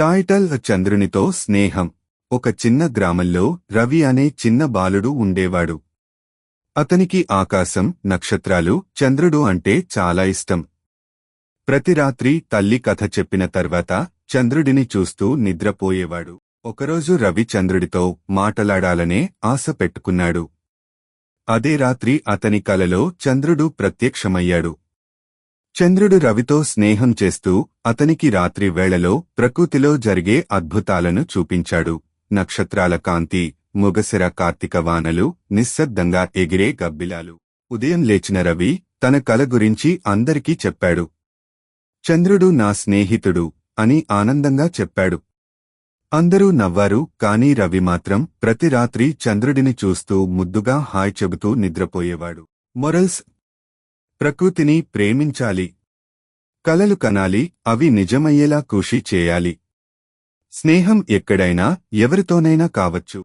Title చంద్రునితో స్నేహం. ఒక చిన్న గ్రామంలో రవి అనే చిన్న బాలుడు ఉండేవాడు. అతనికి ఆకాశం నక్షత్రాలు చంద్రుడు అంటే చాలా ఇష్టం. ప్రతి రాత్రి తల్లి కథ చెప్పిన తర్వాత చంద్రుడిని చూస్తూ నిద్రపోయేవాడు. ఒకరోజు రవి చంద్రుడితో మాటలాడాలనే ఆశ పెట్టుకున్నాడు. అదే రాత్రి అతని కలలో చంద్రుడు ప్రత్యక్షమయ్యాడు. చంద్రుడు రవితో స్నేహం చేస్తూ అతనికి రాత్రి వేళలో ప్రకృతిలో జరిగే అద్భుతాలను చూపించాడు. నక్షత్రాల కాంతి ముగసిర కార్తీక వానలు నిశ్శబ్దంగా ఎగిరే గబ్బిలాలు. ఉదయం లేచిన రవి తన కల గురించి అందరికీ చెప్పాడు. చంద్రుడు నా స్నేహితుడు అని ఆనందంగా చెప్పాడు. అందరూ నవ్వారు కాని రవి మాత్రం ప్రతి రాత్రి చంద్రుడిని చూస్తూ ముద్దుగా హాయ్ చెబుతూ నిద్రపోయేవాడు. మొరల్స్ ప్రకృతిని ప్రేమించాలి. కలలు కనాలి అవి నిజమయ్యేలా కృషి చేయాలి. స్నేహం ఎక్కడైనా ఎవరితోనైనా కావచ్చు.